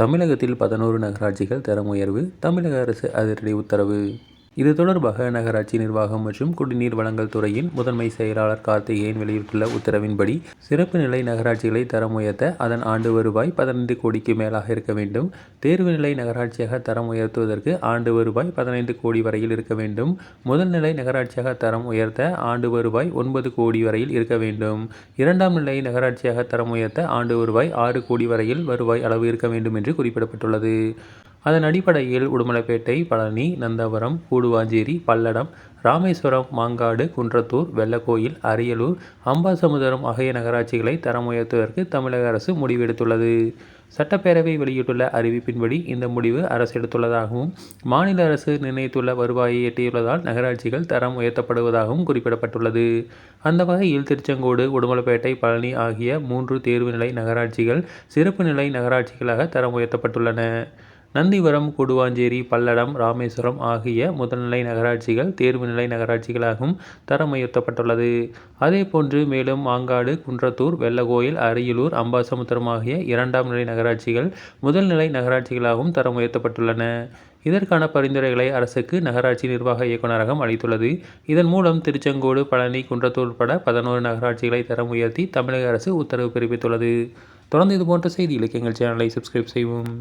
தமிழகத்தில் பதினோரு நகராட்சிகள் தரம் உயர்வு தமிழக அரசு அதிரடி உத்தரவு. இது தொடர்பாக நகராட்சி நிர்வாகம் மற்றும் குடிநீர் வழங்கல் துறையின் முதன்மை செயலாளர் கார்த்திகேயன் வெளியிட்டுள்ள உத்தரவின்படி சிறப்பு நிலை நகராட்சிகளை தரம் உயர்த்த அதன் ஆண்டு வருவாய் பதினைந்து கோடிக்கு மேலாக இருக்க வேண்டும். தேர்வு நிலை நகராட்சியாக தரம் உயர்த்துவதற்கு ஆண்டு வருவாய் பதினைந்து கோடி வரையில் இருக்க வேண்டும். முதல் நிலை நகராட்சியாக தரம் உயர்த்த ஆண்டு வருவாய் ஒன்பது கோடி வரையில் இருக்க வேண்டும். இரண்டாம் நிலை நகராட்சியாக தரம் உயர்த்த ஆண்டு வருவாய் ஆறு கோடி வரையில் வருவாய் அளவு இருக்க வேண்டும் என்று குறிப்பிடப்பட்டுள்ளது. அதன் அடிப்படையில் உடுமலைப்பேட்டை பழனி நந்தவரம் கூடுவாஞ்சேரி பல்லடம் ராமேஸ்வரம் மாங்காடு குன்றத்தூர் வெள்ளக்கோயில் அரியலூர் அம்பாசமுதரம் ஆகிய நகராட்சிகளை தரம் உயர்த்துவதற்கு தமிழக அரசு முடிவெடுத்துள்ளது. சட்டப்பேரவை வெளியிட்டுள்ள அறிவிப்பின்படி இந்த முடிவு அரசு எடுத்துள்ளதாகவும் மாநில அரசு நிர்ணயித்துள்ள வருவாயை எட்டியுள்ளதால் நகராட்சிகள் தரம் உயர்த்தப்படுவதாகவும் குறிப்பிடப்பட்டுள்ளது. அந்த வகையில் திருச்செங்கோடு உடுமலைப்பேட்டை பழனி ஆகிய மூன்று தேர்வு நிலை நகராட்சிகள் சிறப்பு நிலை நகராட்சிகளாக தரம் உயர்த்தப்பட்டுள்ளன நந்திவரம் கூடுவாஞ்சேரி பல்லடம் ராமேஸ்வரம் ஆகிய முதல்நிலை நகராட்சிகள் தேர்வு நிலை நகராட்சிகளாகவும் தரம் உயர்த்தப்பட்டுள்ளது அதேபோன்று மேலும் மாங்காடு குன்றத்தூர் வெள்ளகோயில் அரியலூர் அம்பாசமுத்திரம் ஆகிய இரண்டாம் நிலை நகராட்சிகள் முதல்நிலை நகராட்சிகளாகவும் தரம் உயர்த்தப்பட்டுள்ளன இதற்கான பரிந்துரைகளை அரசுக்கு நகராட்சி நிர்வாக இயக்குநரகம் அளித்துள்ளது. இதன் மூலம் திருச்செங்கோடு பழனி குன்றத்தூர் உட்பட பதினோரு நகராட்சிகளை தரம் உயர்த்தி தமிழக அரசு உத்தரவு பிறப்பித்துள்ளது. தொடர்ந்து இதுபோன்ற செய்திகளுக்கு எங்கள் சேனலை சப்ஸ்கிரைப் செய்வோம்